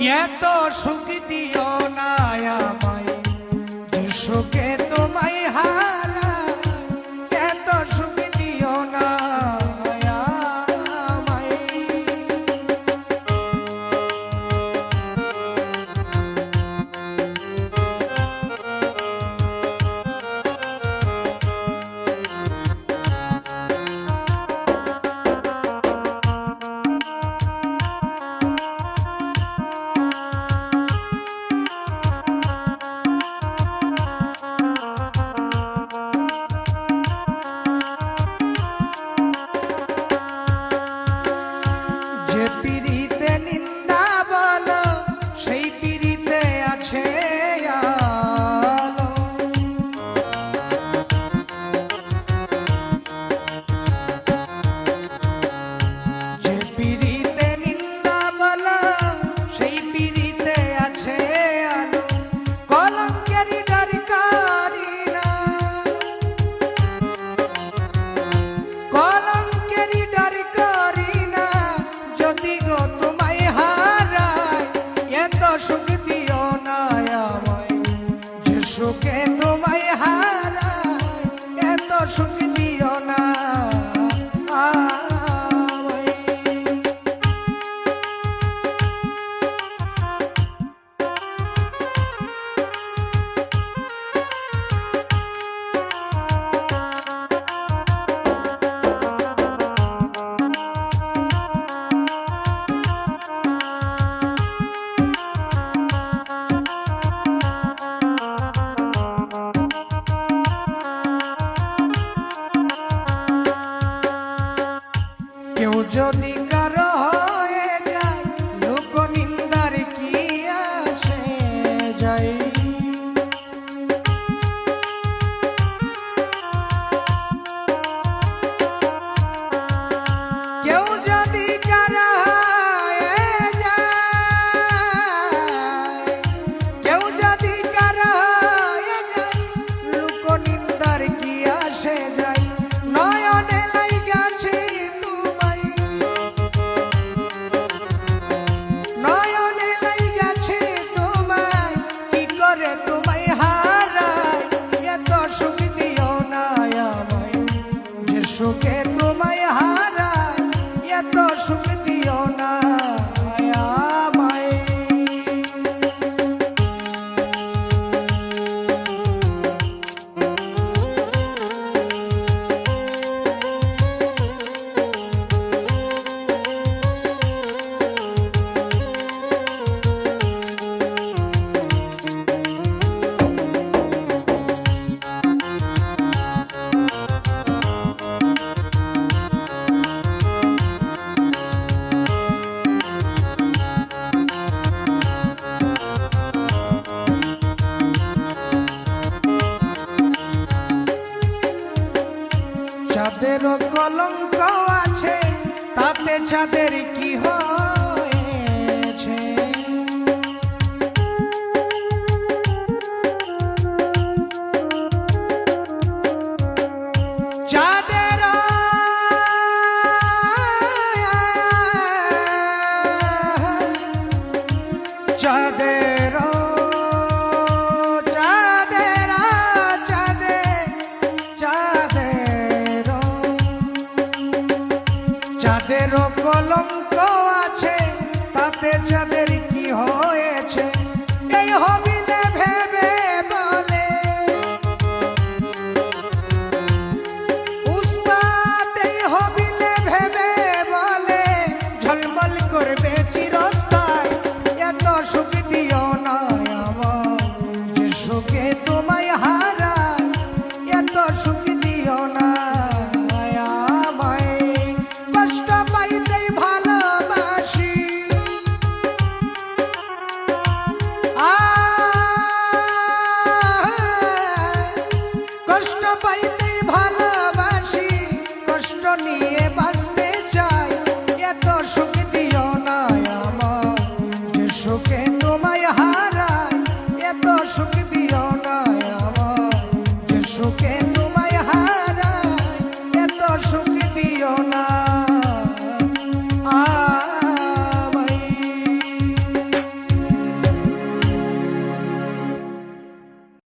এত সুখ দিও না আমায় যে তোমায় কেন 有你。σου με τη ছাদেরও কলঙ্ক আছে তাতে ছাদের কি হয়? দিতেই ভালোবাসি। কষ্ট পাইতেই ভালোবাসি, কষ্ট নিয়ে বাঁচতে চাই। এত সুখ দিও না আমার, যে সুখে তোমায় হারাই। এত সুখ দিও না আমার, যে সুখে